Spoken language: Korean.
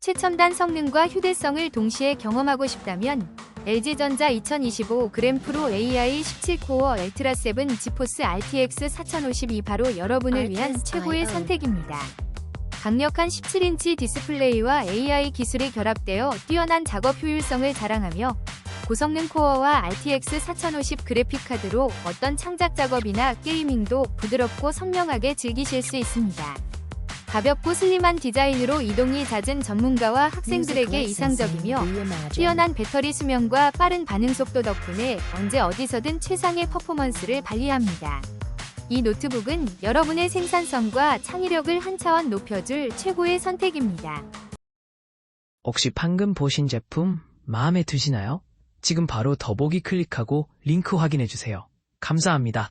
최첨단 성능과 휴대성을 동시에 경험하고 싶다면 LG전자 2025 그램 프로 AI 17코어 엘트라 7 지포스 RTX 4052 바로 여러분을 위한 최고의. 선택입니다. 강력한 17인치 디스플레이와 AI 기술이 결합되어 뛰어난 작업 효율성을 자랑하며 고성능 코어와 RTX 4050 그래픽 카드로 어떤 창작 작업이나 게이밍도 부드럽고 선명하게 즐기실 수 있습니다. 가볍고 슬림한 디자인으로 이동이 잦은 전문가와 학생들에게 이상적이며 뛰어난 배터리 수명과 빠른 반응 속도 덕분에 언제 어디서든 최상의 퍼포먼스를 발휘합니다. 이 노트북은 여러분의 생산성과 창의력을 한 차원 높여줄 최고의 선택입니다. 혹시 방금 보신 제품 마음에 드시나요? 지금 바로 더보기 클릭하고 링크 확인해 주세요. 감사합니다.